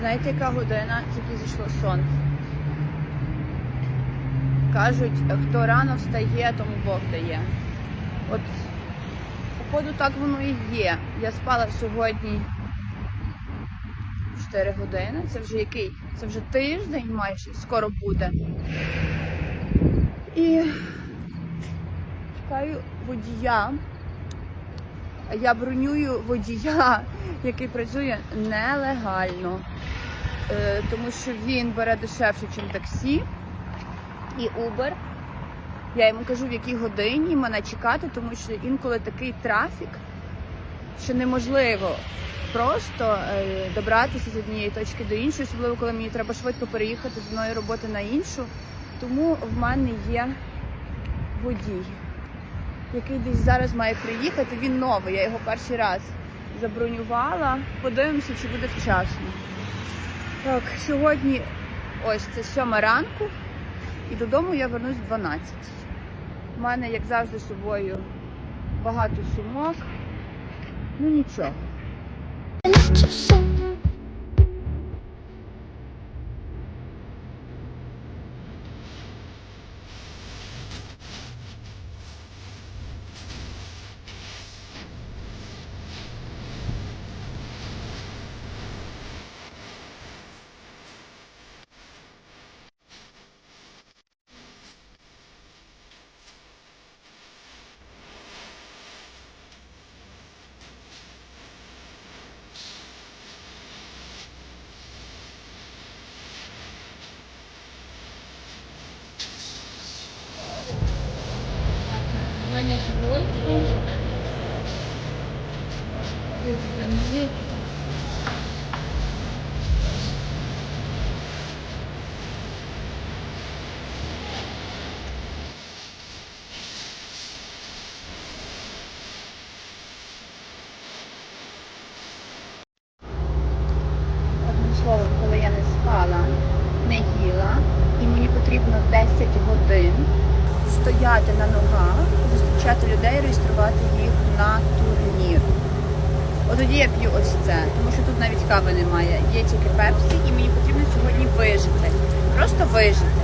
Знаєте, яка година, тільки зійшло сонце. Кажуть, хто рано встає, тому Бог дає. От, походу, так воно і є. Я спала сьогодні 4 години. Це вже який? Це вже тиждень майже, скоро буде. І шукаю водія. Я бронюю водія, який працює нелегально, Е, тому що він бере дешевше, ніж таксі і Uber. Я йому кажу, в якій годині мене чекати, тому що інколи такий трафік, що неможливо просто е, добратися з однієї точки до іншої, особливо коли мені треба швидко переїхати з одної роботи на іншу. Тому в мене є водій, який десь зараз має приїхати. Він новий, я його перший раз забронювала. Подивимося, чи буде вчасно. Так, сьогодні ось це сьома ранку, і додому я вернусь в 12. У мене, як завжди, з собою багато сумок. Ну нічого. Одним словом, коли я не спала, не їла, і мені потрібно 10 годин стояти на ногах, зустрічати людей, реєструвати їх на турнір. От тоді я п'ю ось це, тому що тут навіть кави немає. Є тільки пепсі, і мені потрібно сьогодні вижити. Просто вижити.